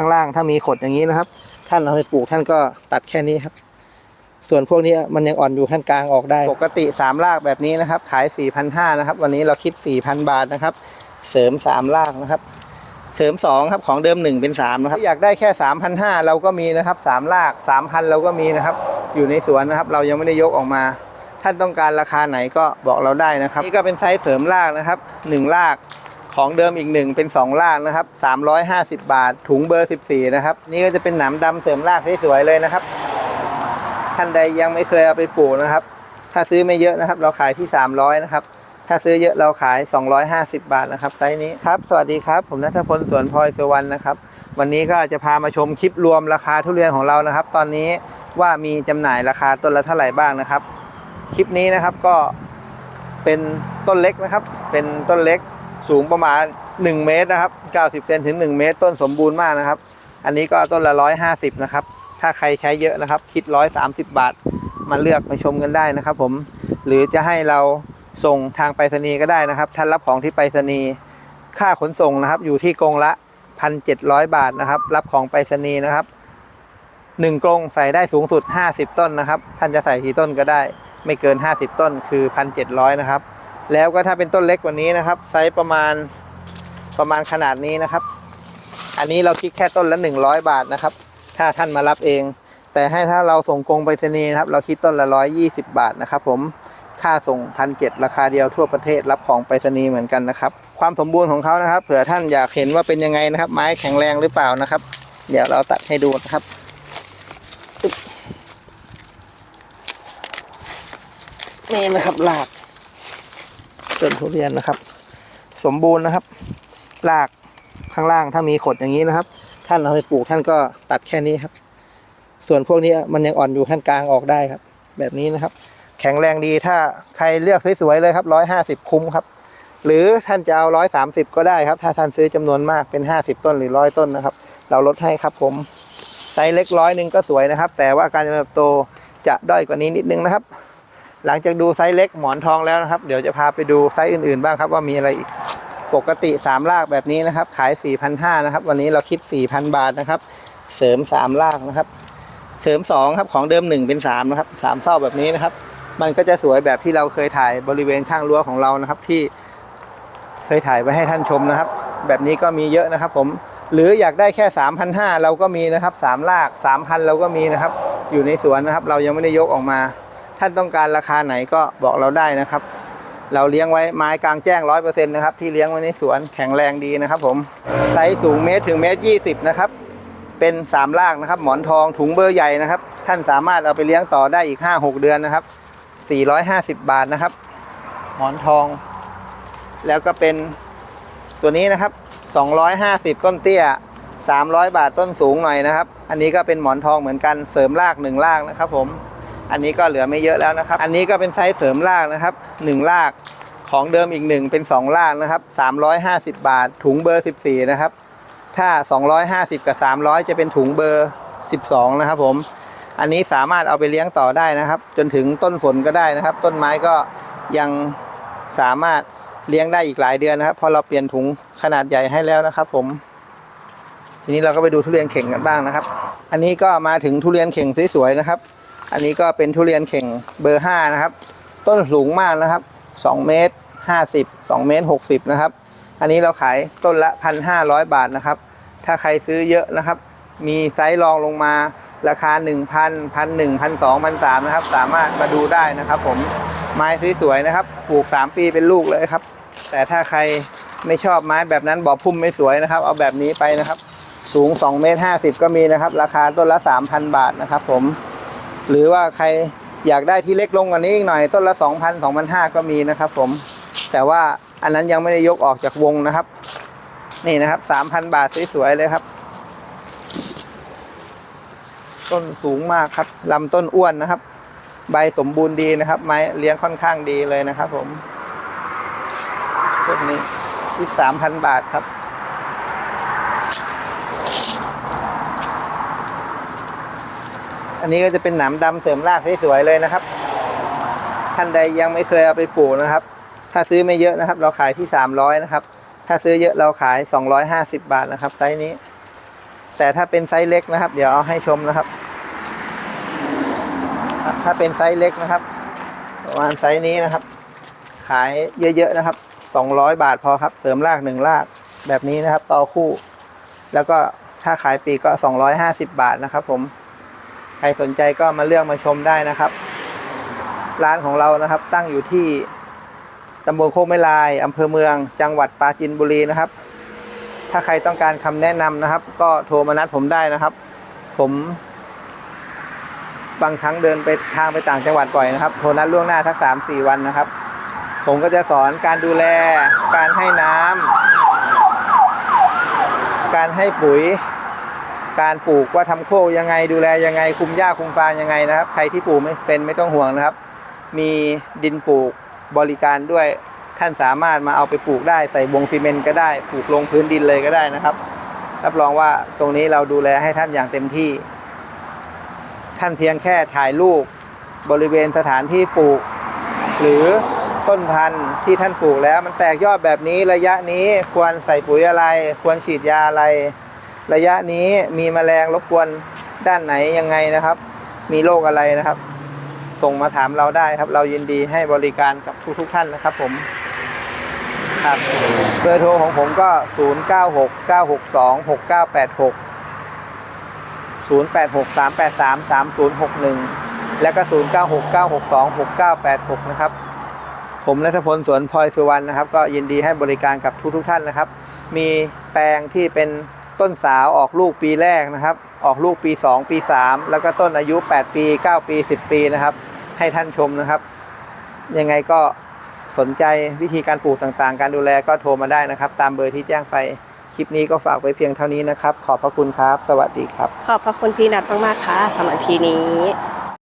ข้างล่างถ้ามีขดอย่างนี้นะครับ ท่านเอาไปปลูกท่านก็ตัดแค่นี้ครับ ส่วนพวกนี้มันยังอ่อนอยู่ท่านกลางออกได้ ปกติ3รากแบบนี้นะครับ ขาย 4,500นะครับ วันนี้เราคิด 4,000 บาทนะครับ เสริม3รากนะครับเสริม2ครับของเดิม 1 เป็น 3 นะครับ อยากได้แค่ 3,500 เราก็มีนะครับ3ราก 3,000 เราก็มีนะครับ อยู่ในสวนนะครับ เรายังไม่ได้ยกออกมา ท่านต้องการราคาไหนก็บอกเราได้นะครับ นี่ก็เป็นไซส์เสริมรากนะครับ1ราก ของเดิมอีกหนึ่งเป็น2รากนะครับ 350 บาท ถุงเบอร์ 14 นะครับ นี่ก็จะเป็นหนามดำเสริมรากสวยๆเลยนะครับ ท่านใดยังไม่เคยเอาไปปลูกนะครับ ถ้าซื้อไม่เยอะนะครับ เราขายที่ 300 นะครับ ถ้าซื้อเยอะเราขาย 250 บาทนะครับไซส์นี้ครับ สวัสดีครับ ผมนัทพลสวนพลอยสุวรรณนะครับ วันนี้ก็จะพามาชมคลิปรวมราคาทุเรียนของเรานะครับ ตอนนี้ว่ามีจำหน่ายราคาต้นละเท่าไหร่บ้างนะครับ คลิปนี้นะครับก็เป็นต้นเล็กนะครับ เป็นต้นเล็ก สูงประมาณ 1 เมตรนะครับ 90 เซนถึง 1 เมตร ต้นสมบูรณ์มากนะครับ อันนี้ก็ต้นละ 150 นะครับ ถ้าใครใช้เยอะนะครับ คิด 130 บาท มาเลือกมาชมกันได้นะครับผม หรือจะให้เราส่งทางไปรษณีย์ก็ได้นะครับ ท่านรับของที่ไปรษณีย์ ค่าขนส่งนะครับ อยู่ที่กรงละ 1,700 บาทนะครับ รับของไปรษณีย์นะครับ1กรงใส่ได้สูงสุด 50 ต้นนะครับ ท่านจะใส่กี่ต้นก็ได้ ไม่เกิน 50 ต้นคือ 1,700 นะครับ แล้วก็ถ้าเป็นต้นเล็กกว่านี้นะครับ ไซส์ประมาณประมาณขนาดนี้นะครับ อันนี้เราคิดแค่ต้นละ 100 บาทนะครับ ถ้าท่านมารับเอง แต่ให้ถ้าเราส่งกรงไปรษณีย์นะครับ เราคิดต้นละ 120 บาทนะครับ ผมค่าส่งพันเราคาเดียวทั่วประเทศรับของไปรษณีย์เหมือนกันนะครับ ความสมบูรณ์ของเขานะครับเผื่อท่านอยากเห็นว่าเป็นยังไงนะครับ ไม้แข็งแรงหรือเปล่านะครับ เดี๋ยวเราตัดให้ดูนะครับนี่นะครับราก ต้นทุเรียนนะครับ สมบูรณ์นะครับรากข้างล่างถ้ามีขดอย่างนี้นะครับ ท่านเอาไปปลูกท่านก็ตัดแค่นี้ครับ ส่วนพวกนี้มันยังอ่อนอยู่ท่านกลางออกได้ครับ แบบนี้นะครับ แข็งแรงดีถ้าใครเลือกสวยๆเลยครับร้อยห้าสิบคุ้มครับ หรือท่านจะเอาร้อยสามสิบก็ได้ครับ ถ้าท่านซื้อจำนวนมากเป็นห้าสิบต้นหรือร้อยต้นนะครับ เราลดให้ครับผมไซส์เล็กร้อยหนึ่งก็สวยนะครับ แต่ว่าการเจริญเติบโตจะด้อยกว่านี้นิดนึงนะครับ หลังจากดูไซส์เล็กหมอนทองแล้วนะครับ เดี๋ยวจะพาไปดูไซส์อื่นๆ บ้างครับว่ามีอะไรอีกปกติ3รากแบบนี้นะครับ ขาย 4,500นะครับ วันนี้เราคิด 4,000 บาทนะครับ เสริม3รากนะครับ เสริม 2 ครับของเดิม 1 เป็น 3 นะครับ3เศร้าแบบนี้นะครับ มันก็จะสวยแบบที่เราเคยถ่ายบริเวณข้างรั้วของเรานะครับ ที่เคยถ่ายไว้ให้ท่านชมนะครับ แบบนี้ก็มีเยอะนะครับผมหรืออยากได้แค่ 3,500เราก็มีนะครับ3ราก 3,000 เราก็มีนะครับ อยู่ในสวนนะครับ เรายังไม่ได้ยกออกมา ท่านต้องการราคาไหนก็บอกเราได้นะครับ เราเลี้ยงไว้ไม้กลางแจ้งร้อยเปอร์เซ็นต์นะครับที่เลี้ยงไว้ในสวนแข็งแรงดีนะครับ ผมไซส์สูงเมตรถึงเมตรยี่สิบนะครับ เป็นสามรากนะครับ หมอนทองถุงเบอร์ใหญ่นะครับ ท่านสามารถเอาไปเลี้ยงต่อได้อีกห้าหกเดือนนะครับสี่ร้อยห้าสิบบาทนะครับ หมอนทอง แล้วก็เป็นตัวนี้นะครับสองร้อยห้าสิบต้นเตี้ยสามร้อยบาทต้นสูงหน่อยนะครับ อันนี้ก็เป็นหมอนทองเหมือนกันเสริมรากหนึ่งรากนะครับผม อันนี้ก็เหลือไม่เยอะแล้วนะครับ อันนี้ก็เป็นไซส์เสริมรากนะครับ1รากของเดิมอีกหนึ่งเป็น2รากนะครับ 350 บาท ถุงเบอร์ 14 นะครับ ถ้า 250 กับ 300 จะเป็นถุงเบอร์ 12 นะครับผมอันนี้สามารถเอาไปเลี้ยงต่อได้นะครับ จนถึงต้นฝนก็ได้นะครับ ต้นไม้ก็ยังสามารถเลี้ยงได้อีกหลายเดือนนะครับพราะเราเปลี่ยนถุงขนาดใหญ่ให้แล้วนะครับ ผม ทีนี้เราก็ไปดูทุเรียนเข่งกันบ้างนะครับ อันนี้ก็มาถึงทุเรียนเข่งสวยๆนะครับ อันนี้ก็เป็นทุเรียนเข่งเบอร์ 5 นะครับ ต้นสูงมากนะครับ 2 เมตร 50 2 เมตร 60 นะครับ อันนี้เราขายต้นละ 1,500 บาทนะครับ ถ้าใครซื้อเยอะนะครับ มีไซส์รองลงมาราคา 1,000 1,100 1,200 1,300นะครับ สามารถมาดูได้นะครับ ผมไม้สวยๆนะครับ ปลูก 3 ปีเป็นลูกเลยครับ แต่ถ้าใครไม่ชอบไม้แบบนั้นบอกพุ่มไม่สวยนะครับ เอาแบบนี้ไปนะครับ สูง2เมตร50 ก็มีนะครับ ราคาต้นละ 3,000 บาทนะครับ ผม หรือว่าใครอยากได้ที่เล็กลงกว่านี้อีกหน่อยต้นละ 2,000 2,500 ก็มีนะครับผม แต่ว่าอันนั้นยังไม่ได้ยกออกจากวงนะครับ นี่นะครับ 3,000 บาทสวยๆเลยครับ ต้นสูงมากครับลำต้นอ้วนนะครับ ใบสมบูรณ์ดีนะครับ ไม้เลี้ยงค่อนข้างดีเลยนะครับผมต้นนี้ที่3,000 บาทครับ อันนี้ก็จะเป็นหนามดำเสริมรากสวยๆเลยนะครับ ท่านใดยังไม่เคยเอาไปปลูกนะครับ ถ้าซื้อไม่เยอะนะครับ เราขายที่ 300 นะครับ ถ้าซื้อเยอะเราขาย 250 บาทนะครับไซส์นี้ แต่ถ้าเป็นไซส์เล็กนะครับ เดี๋ยวเอาให้ชมนะครับ ถ้าเป็นไซส์เล็กนะครับประมาณไซส์นี้นะครับ ขายเยอะๆนะครับ 200 บาทพอครับ เสริมรากหนึ่งรากแบบนี้นะครับต่อคู่ แล้วก็ถ้าขายปีกก็250 บาทนะครับผม ใครสนใจก็มาเลือกมาชมได้นะครับ ร้านของเรานะครับตั้งอยู่ที่ตำบลโคกไม้ลายอำเภอเมือง จังหวัดปราจีนบุรีนะครับ ถ้าใครต้องการคำแนะนำนะครับ ก็โทรมานัดผมได้นะครับ ผม บางครั้งเดินไปทางไปต่างจังหวัดบ่อยนะครับ โทรนัดล่วงหน้าทักสามสี่วันนะครับ ผมก็จะสอนการดูแล การให้น้ำการให้ปุ๋ย การปลูกว่าทำโคกยังไงดูแลยังไงคุมหญ้าคุมฟางยังไงนะครับ ใครที่ปลูกไม่เป็นไม่ต้องห่วงนะครับ มีดินปลูกบริการด้วยท่านสามารถมาเอาไปปลูกได้ใส่วงซีเมนต์ก็ได้ปลูกลงพื้นดินเลยก็ได้นะครับ รับรองว่าตรงนี้เราดูแลให้ท่านอย่างเต็มที่ ท่านเพียงแค่ถ่ายรูปบริเวณสถานที่ปลูก หรือต้นพันธุ์ที่ท่านปลูกแล้ว มันแตกยอดแบบนี้ระยะนี้ควรใส่ปุ๋ยอะไร ควรฉีดยาอะไร ระยะนี้มีแมลงรบกวนด้านไหนยังไงนะครับ มีโรคอะไรนะครับ ส่งมาถามเราได้ครับ เรายินดีให้บริการกับทุกๆท่านนะครับ ผมครับเบอร์โทรของผมก็ 0 9 6 9 6 2 6 9 8 6 0 8 6 3 8 3 3 0 6 1 และก็ 0 9 6 9 6 2 6 9 8 6 นะครับ ผมนัทพลสวนพลอยสุวรรณนะครับ ก็ยินดีให้บริการกับทุกๆท่านนะครับ มีแปลงที่เป็น ต้นสาวออกลูกปีแรกนะครับ ออกลูกปี 2 ปี 3 แล้วก็ต้นอายุ 8 ปี 9 ปี 10 ปีนะครับ ให้ท่านชมนะครับ ยังไงก็สนใจวิธีการปลูกต่างๆ การดูแลก็โทรมาได้นะครับ ตามเบอร์ที่แจ้งไป คลิปนี้ก็ฝากไว้เพียงเท่านี้นะครับ ขอบพระคุณครับ สวัสดีครับ ขอบพระคุณพี่นัทมากๆค่ะสำหรับพีนี้